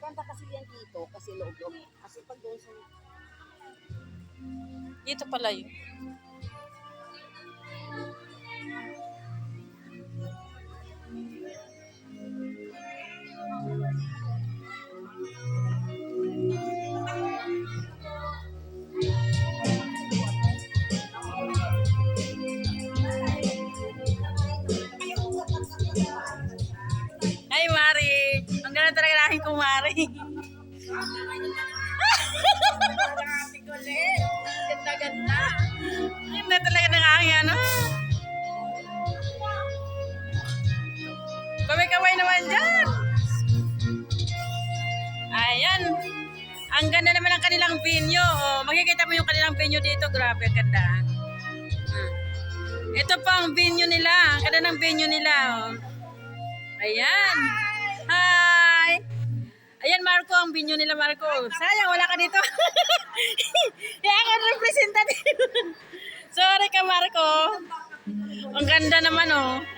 Maganda kasi yan dito, kasi loob-loob. Kasi pag doon sa... Dito pala yun. Ganda-ganda. Ganda talaga ng aking ano. Kamay-kamay naman dyan. Ayan. Ang ganda naman ng kanilang venue. Oh, makikita mo yung kanilang venue dito. Grabe, ang ganda. Ito pa ang venue nila. Ang ganda ng venue nila. Oh. Ayan. Hi! Ang binyo nila, Marco. Sayang, wala ka dito. Kaya ako representative. Sorry ka, Marco. Ang ganda naman, oh.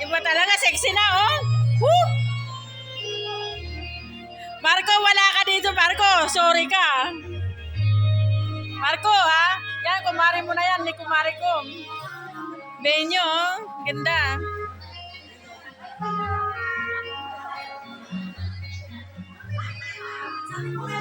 Iba talaga, sexy na, oh. Woo! Marco, wala ka dito, Marco. Sorry ka. Marco, ha? Yan, kumari mo na yan, ni kumari ko. Benyo, oh. Ganda. Sabi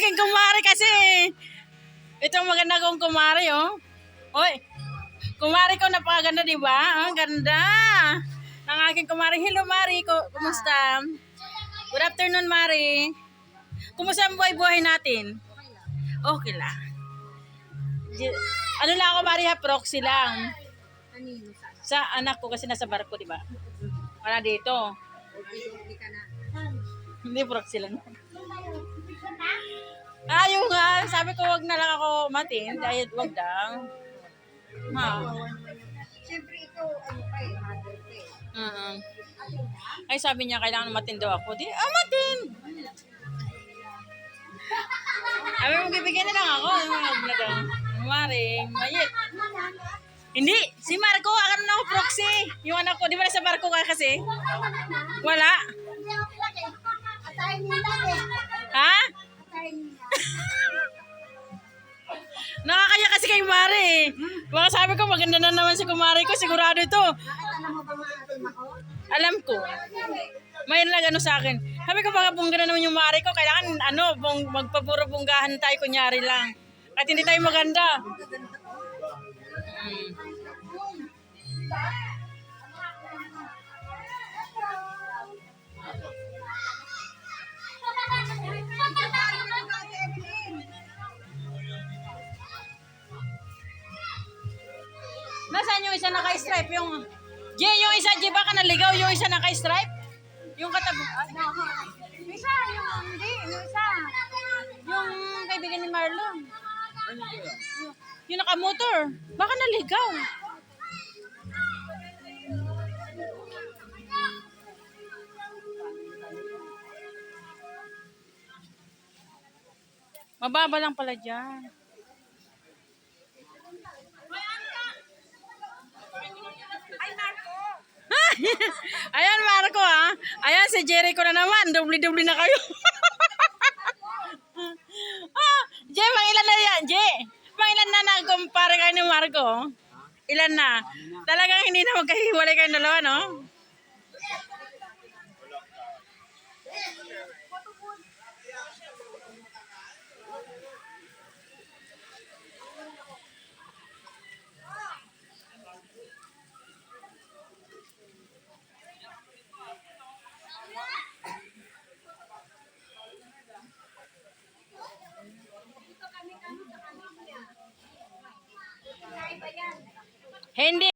aking kumari kasi. Ito maganda kong kumari, oh. Oy, kumari ko napakaganda, di ba? Ang ganda. Ang aking kumari. Hello, Mari. Kumusta? Good afternoon, Mari. Kumusta ang buhay-buhay natin? Okay lang. Ano lang ako, Maria, proxy lang. Sa? Anak ko kasi nasa barko, di ba? Wala dito. Hindi ka na. Hindi, proxy lang. Sabi ko, wag na lang ako matin. Dahil wag lang. Ha? Siyempre ito, ano pa eh, mother eh. uh Ay, sabi niya, kailangan matin daw ako. Di, ah, matin! Sabi mo, bibigyan na lang ako. Ano nga na daw? Maring, mayit. Hindi, si Marco, ano na ako proxy. Yung anak ko, di ba nasa barko ka kasi? Wala. Eh. Ha? Nakakaya kasi kay Mari eh. Baka sabi ko, maganda na naman si Kumari ko. Sigurado ito. Alam ko. May nag ano sa akin. Sabi ko, baka bongga na naman yung Mari ko. Kailangan, ano, bong, magpapuro bonggahan tayo, kunyari lang. At hindi tayo maganda. Hmm. Nasaan yung isa naka-stripe? Yung... J, yung isa, J, baka naligaw yung isa naka-stripe? Yung katabi... Isa, yung hindi, yung isa. Yung kaibigan ni Marlon. Yung naka-motor. Baka naligaw. Mababa lang pala dyan. Ayan, Marco, ah. Ayan, si Jericho na naman. Dubli-dubli na kayo. ah, Jay, pangilan na yan, Jay. Pangilan na nag-compare kayo ni Marco? Ilan na? Talagang hindi na magkahiwalay kayong dalawa, no? Hindi